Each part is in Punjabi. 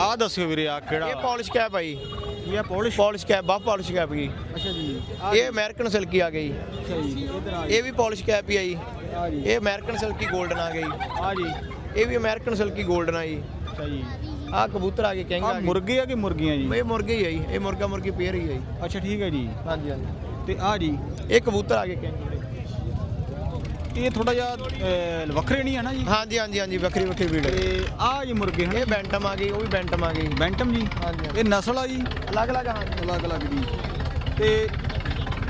ਆ ਦੱਸਿਓ ਵੀਰੇ ਆ ਇਹ ਕਿਹੜਾ ਪਾਲਿਸ਼ ਕੈਪ ਆਈ ਇਹ ਪੋਲਿਸ਼ ਪਾਲਿਸ਼ ਕੈਪ ਬਾ ਪਾਲਿਸ਼ ਕੈਪ ਗਈ ਅੱਛਾ ਜੀ ਇਹ ਅਮਰੀਕਨ ਸਿਲਕੀ ਆ ਗਈ ਅੱਛਾ ਜੀ ਇਧਰ ਆ ਇਹ ਵੀ ਪਾਲਿਸ਼ ਕੈਪ ਹੀ ਆ ਜੀ ਇਹ ਅਮਰੀਕਨ ਸਿਲਕੀ 골ਡਨ ਆ ਗਈ ਆ ਜੀ ਇਹ ਵੀ ਅਮਰੀਕਨ ਸਿਲਕੀ 골ਡਨ ਆਈ ਅੱਛਾ ਜੀ ਆ ਕਬੂਤਰ ਆ ਗਏ ਕਹਿੰਗ ਆ ਆ ਮੁਰਗੇ ਆ ਕਿ ਮੁਰਗੀਆਂ ਜੀ ਇਹ ਮੁਰਗੇ ਹੀ ਆਈ ਇਹ ਮੁਰਗਾ ਮੁਰਗੀ ਪੇਅਰ ਹੀ ਆਈ ਅੱਛਾ ਠੀਕ ਹੈ ਜੀ ਹਾਂਜੀ ਹਾਂਜੀ ਤੇ ਆ ਜੀ ਇਹ ਕਬੂਤਰ ਆ ਗਏ ਕਹਿੰਗ ਇਹ ਥੋੜਾ ਜਿਹਾ ਅਹ, ਵੱਖਰੇ ਨਹੀਂ ਹੈ ਨਾ ਜੀ? ਹਾਂਜੀ ਹਾਂਜੀ ਹਾਂਜੀ ਵੱਖਰੀ ਵੱਖਰੀ ਬਰੀਡ ਤੇ ਆ ਜੀ ਮੁਰਗੇ ਹਨ। ਇਹ ਬੈਂਟਮ ਆ ਗਈ ਉਹ ਵੀ ਬੈਂਟਮ ਆ ਗਈ। ਬੈਂਟਮ ਜੀ। ਹਾਂਜੀ ਇਹ ਨਸਲ ਆ ਜੀ? ਅਲੱਗ ਅਲੱਗ ਹਾਂਜੀ। ਅਲੱਗ ਅਲੱਗ ਜੀ। ਤੇ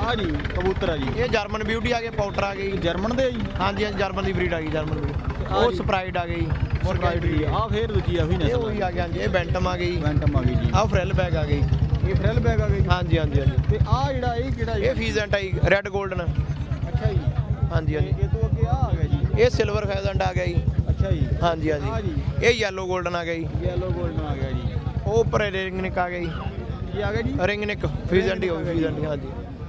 ਆ ਜੀ ਕਬੂਤਰ ਆ ਜੀ। ਇਹ ਜਰਮਨ ਬਿਊਟੀ ਆ ਗਏ ਪਾਊਡਰ ਆ ਗਈ ਇਹ ਜਰਮਨ ਦੇ ਆ ਜੀ? ਹਾਂਜੀ ਹਾਂਜੀ ਜਰਮਨ ਦੀ ਬਰੀਡ ਆ ਗਈ ਜਰਮਨ ਆ ਉਹ ਜੀ। ਸਪਰਾਈਡ ਆ ਗਈ ਸਕਾਈਟ ਜੀ। ਆ। ਫੇਰ ਦੂਜੀ ਆ ਵੀ ਇਹ ਨਸਲ ਉਹੀ ਆ ਗਿਆ ਹਾਂਜੀ ਇਹ ਬੈਂਟਮ ਆ ਗਈ। ਬੈਂਟਮ ਆ ਗਈ ਜੀ। ਆ ਫਰੈਲ ਬੈਗ ਆ ਗਈ। ਇਹ ਫਰੈਲ ਬੈਗ ਆ ਗਈ ਜੀ। ਹਾਂਜੀ ਹਾਂਜੀ ਹਾਂਜੀ। ਤੇ ਆ ਜਿਹੜਾ ਇਹ ਕਿਹੜਾ ਜੀ? ਇਹ ਫੀਜ਼ੈਂਟ ਆਈ ਰੈੱਡ 골ਡਨ ਅੱਛਾ ਜੀ। ਹਾਂਜੀ ਹਾਂਜੀ। ਇਹ ਤੋਂ ਅੱਗੇ ਆ ਆ ਗਿਆ ਜੀ। ਇਹ ਸਿਲਵਰ ਫੈਜ਼ੈਂਟ ਆ ਗਿਆ ਜੀ। ਅੱਛਾ ਜੀ। ਹਾਂਜੀ ਆ ਹਾਂਜੀ ਜੀ। ਇਹ ਯੈਲੋ 골ਡਨ ਆ ਗਿਆ ਜੀ। ਯੈਲੋ 골ਡਨ ਆ ਗਿਆ ਜੀ। ਉਹ ਉੱਪਰ ਰਿੰਗ ਨਿਕ ਆ ਗਿਆ ਜੀ। ਇਹ ਆ ਗਿਆ ਜੀ? ਰਿੰਗ ਨਿਕ ਫੀਜ਼ੈਂਟ ਹੀ ਹੋ ਗਈ ਫੀਜ਼ੈਂਟ ਹਾਂਜੀ।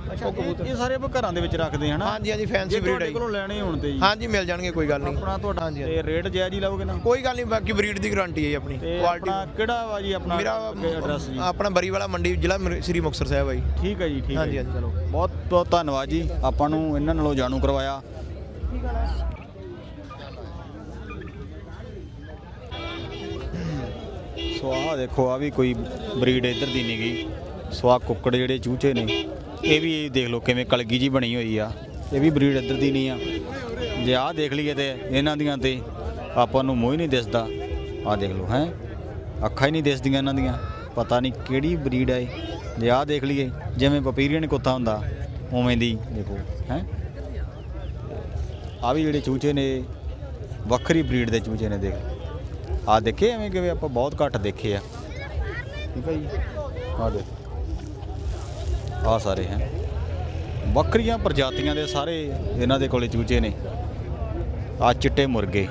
ਉਹ ਕਬੂਤਰ। ਇਹ ਸਾਰੇ ਆਪਾਂ ਘਰਾਂ ਦੇ ਵਿੱਚ ਰੱਖਦੇ ਹਨਾ? ਹਾਂਜੀ ਹਾਂਜੀ ਫੈਂਸੀ ਬਰੀਡ ਤੁਹਾਡੇ ਆਈ ਕੋਲੋਂ ਲੈਣੇ ਹੋਣ ਤੇ ਜੀ। ਹਾਂਜੀ ਮਿਲ ਜਾਣਗੇ ਕੋਈ ਗੱਲ ਨਹੀਂ। ਆਪਣਾ ਤੁਹਾਡਾ ਹਾਂਜੀ। ਤੇ ਰੇਟ ਜਾਇਜ਼ ਹੀ ਲਾਓਗੇ ਨਾ? ਕੋਈ ਗੱਲ ਨਹੀਂ ਬਾਕੀ ਬਰੀਡ ਦੀ ਗਾਰੰਟੀ ਹੈ ਜੀ ਆਪਣੀ ਕੁਆਲਿਟੀ ਕਿਹੜਾ ਵਾ ਜੀ ਆਪਣਾ ਮੇਰਾ ਐਡਰੈਸ ਜੀ? ਆਪਣਾ ਬਰੀ ਵਾਲਾ ਮੰਡੀ ਜ਼ਿਲ੍ਹਾ ਸ੍ਰੀ ਮੁਕਤਸਰ ਸਾਹਿਬ ਆ ਜੀ। ਠੀਕ ਹੈ ਜੀ ਠੀਕ ਹੈ ਹਾਂਜੀ। ਹਾਂਜੀ। ਚਲੋ ਬਹੁਤ ਬਹੁਤ ਧੰਨਵਾਦ ਜੀ। ਆਪਾਂ ਨੂੰ ਇਹਨਾਂ ਨਾਲੋਂ ਜਾਣੂ ਕਰਵਾਇਆ। ਸੋ ਆਹ ਦੇਖੋ ਆ ਵੀ ਕੋਈ ਬਰੀਡ ਇੱਧਰ ਦੀ ਨਹੀਂ ਗਈ। ਸੋ ਆਹ ਕੁੱਕੜ ਜਿਹੜੇ ਚੂਚੇ ਨੇ। ਇਹ ਵੀ ਦੇਖ ਲਓ ਕਿਵੇਂ ਕਲਗੀ ਜੀ ਬਣੀ ਹੋਈ ਆ। ਇਹ ਵੀ ਬਰੀਡ ਇੱਧਰ ਦੀ ਨਹੀਂ ਆ। ਜੇ ਆਹ ਦੇਖ ਲਈਏ ਤੇ ਇਹਨਾਂ ਦੀਆਂ ਤੇ ਆਪਾਂ ਨੂੰ ਮੂੰਹ ਹੀ ਨਹੀਂ ਦਿਸਦਾ। ਆਹ ਦੇਖ ਲਓ, ਹੈ? ਅੱਖਾਂ ਹੀ ਨਹੀਂ ਦਿਸਦੀਆਂ ਇਹਨਾਂ ਦੀਆਂ। ਪਤਾ ਨਹੀਂ ਕਿਹੜੀ ਬਰੀਡ ਹੈ ਇਹ। ਜੇ ਆਹ ਦੇਖ ਲਈਏ, ਜਿਵੇਂ ਪਪੀਰੀਅਨ ਕੁੱਤਾ ਹੁੰਦਾ, ਉਵੇਂ ਦੀ ਦੇਖੋ, ਹੈ? ਆ ਵੀ ਜਿਹੜੇ ਚੂਚੇ ਨੇ, ਵੱਖਰੀ ਬਰੀਡ ਦੇ ਚੂਚੇ ਨੇ ਦੇਖ। ਆ ਦੇਖੇ ਐਵੇਂ ਕਿਵੇਂ ਆਪਾਂ ਬਹੁਤ ਘੱਟ ਦੇਖੇ ਆ। ਠੀਕ ਹੈ ਜੀ? ਆ ਦੇ ਆ ਸਾਰੇ ਹੈ। ਵੱਖਰੀਆਂ ਪ੍ਰਜਾਤੀਆਂ ਦੇ ਸਾਰੇ ਇਹਨਾਂ ਦੇ ਕੋਲੇ ਚੂਚੇ ਨੇ। ਆ ਚਿੱਟੇ ਮੁਰਗੇ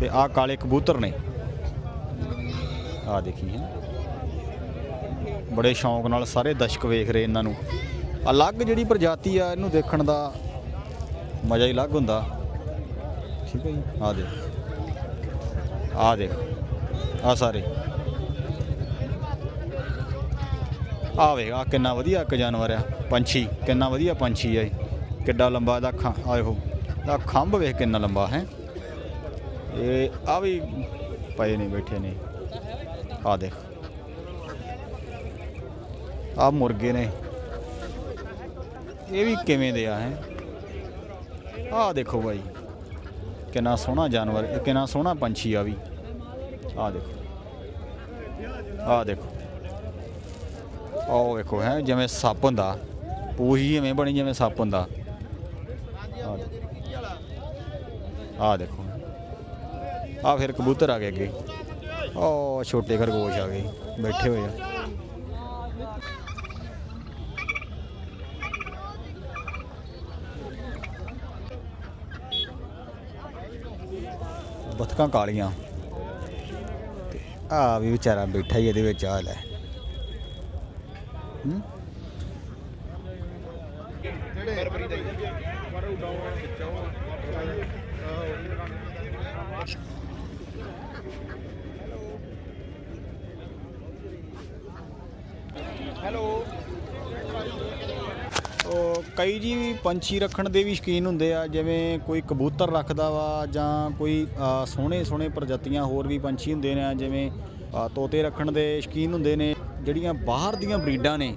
ਤੇ ਆ ਕਾਲੇ ਕਬੂਤਰ ਨੇ। ਆ ਦੇਖੀ ਹੈ। ਬੜੇ ਸ਼ੌਂਕ ਨਾਲ ਸਾਰੇ ਦਰਸ਼ਕ ਵੇਖ ਰਹੇ ਇਹਨਾਂ ਨੂੰ। ਅਲੱਗ ਜਿਹੜੀ ਪ੍ਰਜਾਤੀ ਆ, ਇਹਨੂੰ ਦੇਖਣ ਦਾ ਮਜ਼ਾ ਹੀ ਅਲੱਗ ਹੁੰਦਾ। ਠੀਕ ਹੈ ਜੀ। ਆ ਦੇ ਆ ਦੇਖ। ਆ ਸਾਰੇ। ਆ ਵੇਖ ਆ ਕਿੰਨਾ ਵਧੀਆ ਇੱਕ ਜਾਨਵਰ ਆ, ਪੰਛੀ, ਕਿੰਨਾ ਵਧੀਆ ਪੰਛੀ ਆ ਇਹ। ਕਿੱਡਾ ਲੰਬਾ ਇਹਦਾ ਖਾਂ ਆ ਦਾ ਖੰਭ ਵੇਖ ਕਿੰਨਾ ਲੰਬਾ, ਹੈ। ਇਹ ਆ ਵੀ ਪਏ ਨਹੀਂ ਬੈਠੇ ਨੇ। ਆ ਦੇਖ। ਆ ਮੁਰਗੇ ਨੇ। ਇਹ ਵੀ ਕਿਵੇਂ ਦੇ ਆ, ਹੈ। ਆ ਦੇਖੋ ਬਾਈ, ਕਿੰਨਾ ਸੋਹਣਾ ਜਾਨਵਰ, ਕਿੰਨਾ ਸੋਹਣਾ ਪੰਛੀ ਆ ਵੀ। ਆ ਦੇਖੋ। ਆ ਦੇਖੋ। ਉਹ ਵੇਖੋ ਹੈ, ਜਿਵੇਂ ਸੱਪ ਹੁੰਦਾ। ਪੂਛ ਹੀ ਐਵੇਂ ਬਣੀ ਜਿਵੇਂ ਸੱਪ ਹੁੰਦਾ। ਆਹ ਦੇਖੋ। ਆਹ ਆ ਫਿਰ ਕਬੂਤਰ ਆ ਗਏ ਅੱਗੇ। ਉਹ ਛੋਟੇ ਖਰਗੋਸ਼ ਆ ਗਏ, ਬੈਠੇ ਹੋਏ ਆ। ਬਤਕਾਂ ਕਾਲੀਆਂ। ਤੇ ਆ ਵੀ ਵਿਚਾਰਾ ਬੈਠਾ ਹੀ ਇਹਦੇ ਵਿੱਚ ਆ ਲੈ। ਹੂੰ ਹੈਲੋ। ਉਹ ਕਈ ਜੀ ਪੰਛੀ ਰੱਖਣ ਦੇ ਵੀ ਸ਼ੌਕੀਨ ਹੁੰਦੇ ਆ, ਜਿਵੇਂ ਕੋਈ ਕਬੂਤਰ ਰੱਖਦਾ ਵਾ ਜਾਂ ਕੋਈ ਸੋਹਣੇ ਸੋਹਣੇ ਪ੍ਰਜਾਤੀਆਂ ਹੋਰ ਵੀ ਪੰਛੀ ਹੁੰਦੇ ਨੇ, ਜਿਵੇਂ ਤੋਤੇ ਰੱਖਣ ਦੇ ਸ਼ੌਕੀਨ ਹੁੰਦੇ ਨੇ। ਜਿਹੜੀਆਂ ਬਾਹਰ ਦੀਆਂ ਬਰੀਡਾਂ ਨੇ,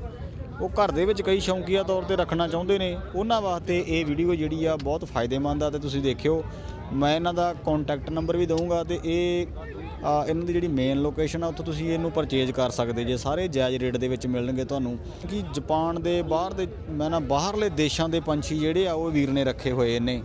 ਉਹ ਘਰ ਦੇ ਵਿੱਚ ਕਈ ਸ਼ੌਂਕੀਆ ਤੌਰ ਤੇ ਰੱਖਣਾ ਚਾਹੁੰਦੇ ਨੇ। ਉਹਨਾਂ ਵਾਸਤੇ ਇਹ ਵੀਡੀਓ ਜਿਹੜੀ ਆ ਬਹੁਤ ਫਾਇਦੇਮੰਦ ਆ ਤੇ ਤੁਸੀਂ ਦੇਖਿਓ, ਮੈਂ ਇਹਨਾਂ ਦਾ ਕੰਟੈਕਟ ਨੰਬਰ ਵੀ ਦਊਂਗਾ ਤੇ ਇਹ ਇਹਨਾਂ ਦੀ ਜਿਹੜੀ ਮੇਨ ਲੋਕੇਸ਼ਨ ਆ, ਉੱਥੋਂ ਤੁਸੀਂ ਇਹਨੂੰ ਪਰਚੇਜ ਕਰ ਸਕਦੇ ਜੇ। ਸਾਰੇ ਜਾਇਜ਼ ਰੇਟ ਦੇ ਵਿੱਚ ਮਿਲਣਗੇ ਤੁਹਾਨੂੰ। ਕਿ ਜਾਪਾਨ ਦੇ ਬਾਹਰ ਦੇ, ਮੈਂ ਨਾ ਬਾਹਰਲੇ ਦੇਸ਼ਾਂ ਦੇ ਪੰਛੀ ਜਿਹੜੇ ਆ, ਉਹ ਵੀਰ ਨੇ ਰੱਖੇ ਹੋਏ ਨੇ।